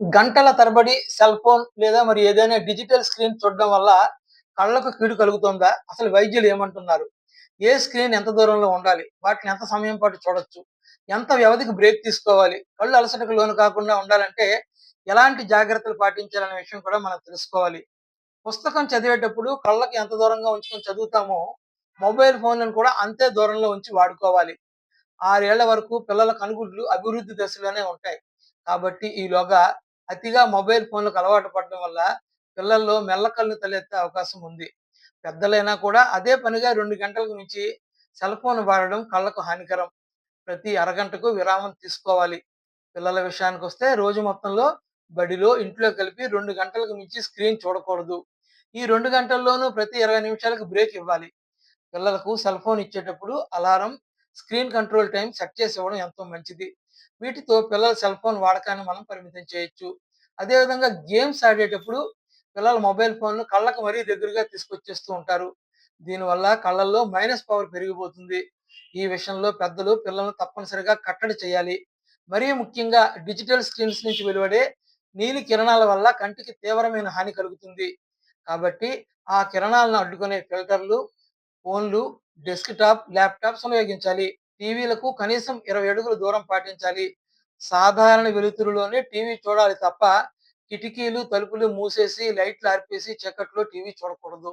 గంటల తరబడి cell phone లేదా మరి ఏదైనా డిజిటల్ స్క్రీన్ చూడడం వల్ల కళ్ళకు కీడు కలుగుతుందా? అసలు వైద్యులు ఏమంటున్నారు? ఏ స్క్రీన్ ఎంత దూరంలో ఉండాలి? వాటిని ఎంత సమయం పాటు చూడొచ్చు? ఎంత వ్యవధికి బ్రేక్ తీసుకోవాలి? కళ్ళు అలసటకు లోను కాకుండా ఉండాలంటే ఎలాంటి జాగ్రత్తలు పాటించాలనే విషయం కూడా మనం తెలుసుకోవాలి. పుస్తకం చదివేటప్పుడు కళ్ళకి ఎంత దూరంగా ఉంచుకొని చదువుతామో, మొబైల్ ఫోన్‌లను కూడా అంతే దూరంలో ఉంచి వాడుకోవాలి. ఆరేళ్ళ వరకు పిల్లల కనుగుడ్లు అభివృద్ధి దశలోనే ఉంటాయి. కాబట్టి ఈలోగా అతిగా మొబైల్ ఫోన్‌లకు అలవాటు పడడం వల్ల పిల్లల్లో మెల్లకన్ను తలెత్తే అవకాశం ఉంది. పెద్దలైనా కూడా అదే పనిగా రెండు గంటలకు మించి సెల్ ఫోన్ వాడడం కళ్ళకు హానికరం. ప్రతి అరగంటకు విరామం తీసుకోవాలి. పిల్లల విషయానికి వస్తే రోజు మొత్తంలో బడిలో, ఇంట్లో కలిపి రెండు గంటలకు మించి స్క్రీన్ చూడకూడదు. ఈ రెండు గంటల్లోనూ ప్రతి 20 నిమిషాలకు బ్రేక్ ఇవ్వాలి. పిల్లలకు సెల్ ఫోన్ ఇచ్చేటప్పుడు alarm, screen control time set చేసి ఇవ్వడం ఎంతో మంచిది. వీటితో పిల్లల సెల్ ఫోన్ వాడకాన్ని మనం పరిమితం చేయొచ్చు. అదేవిధంగా గేమ్స్ ఆడేటప్పుడు పిల్లల మొబైల్ ఫోన్‌లు కళ్ళకు మరీ దగ్గరగా తీసుకొచ్చేస్తూ ఉంటారు. దీనివల్ల కళ్ళల్లో మైనస్ పవర్ పెరిగిపోతుంది. ఈ విషయంలో పెద్దలు పిల్లలను తప్పనిసరిగా కట్టడి చేయాలి. మరీ ముఖ్యంగా డిజిటల్ స్క్రీన్స్ నుంచి వెలువడే నీలి కిరణాల వల్ల కంటికి తీవ్రమైన హాని కలుగుతుంది. కాబట్టి ఆ కిరణాలను అడ్డుకునే ఫిల్టర్లు, ఫోన్లు, డెస్క్‌టాప్, ల్యాప్‌టాప్స్ ఉపయోగించాలి. టీవీలకు కనీసం ఇరవై అడుగులు దూరం పాటించాలి. సాధారణ వెలుతురులోనే టీవీ చూడాలి తప్ప కిటికీలు, తలుపులు మూసేసి, లైట్లు ఆర్పేసి చీకట్లో టీవీ చూడకూడదు.